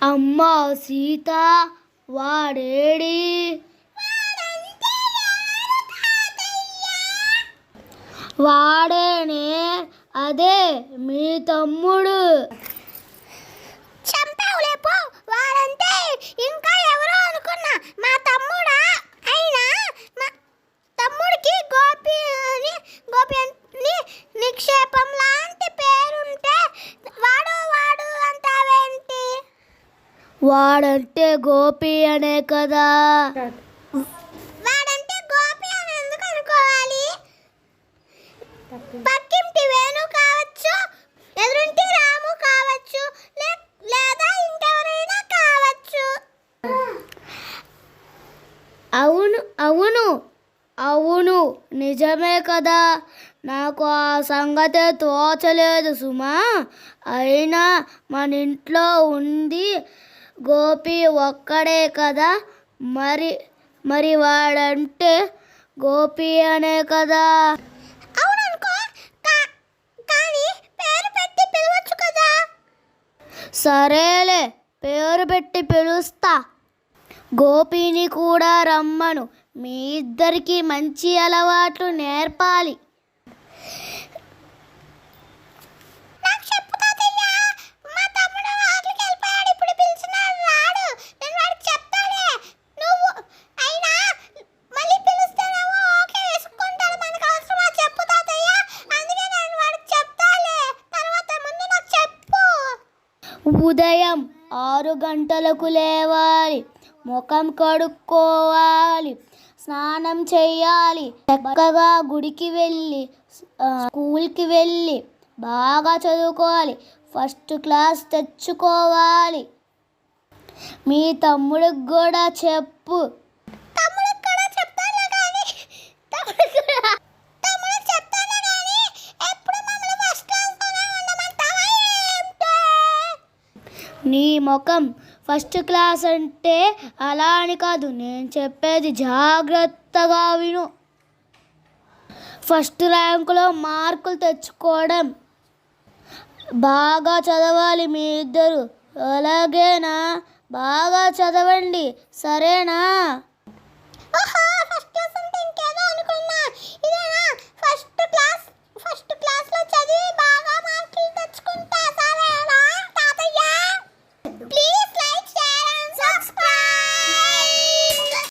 అమ్మ సీత వాడేడి. వాడేనే అదే మీ తమ్ముడు చంపావులేపో వాడంటే ఇంకా ఎవరో అనుకున్నా మా తమ్ముడా అయినా మా తమ్ముడికి గోపి అని గోపి అని నిక్షేపం లాంటి పేరుంటే వాడు వాడు అంటావేంటి వాడంటే గోపి అనే కదా. వాడంటే గోపి అని ఎందుకు అనుకోవాలి? పక్కింటి వేణు కావచ్చు ఎదురింటి రాము కావచ్చు లే- లేదా ఇంకెవరైనా కావచ్చు. అవును అవును అవును నిజమే కదా. నాకు ఆ సంగతే తోచలేదు సుమా. అయినా మన ఇంట్లో ఉంది గోపి ఒక్కడే కదా? మరి మరి వాడంటే గోపి అనే కదా? సరేలే పేరు పెట్టి పిలుస్తా. గోపిని కూడా రమ్మను. మీ ఇద్దరికి మంచి అలవాట్లు నేర్పాలి. ఉదయం ఆరు గంటలకు లేవాలి. ముఖం కడుక్కోవాలి. స్నానం చేయాలి. చక్కగా గుడికి వెళ్ళి స్కూల్కి వెళ్ళి బాగా చదువుకోవాలి. ఫస్ట్ క్లాస్ తెచ్చుకోవాలి. మీ తమ్ముడికి కూడా చెప్పు. నీ ముఖం ఫస్ట్ క్లాస్ అంటే అలా అని కాదు నేను చెప్పేది జాగ్రత్తగా విను. ఫస్ట్ ర్యాంకులో మార్కులు తెచ్చుకోవడం బాగా చదవాలి మీ ఇద్దరు. అలాగేనా? బాగా చదవండి. సరేనా?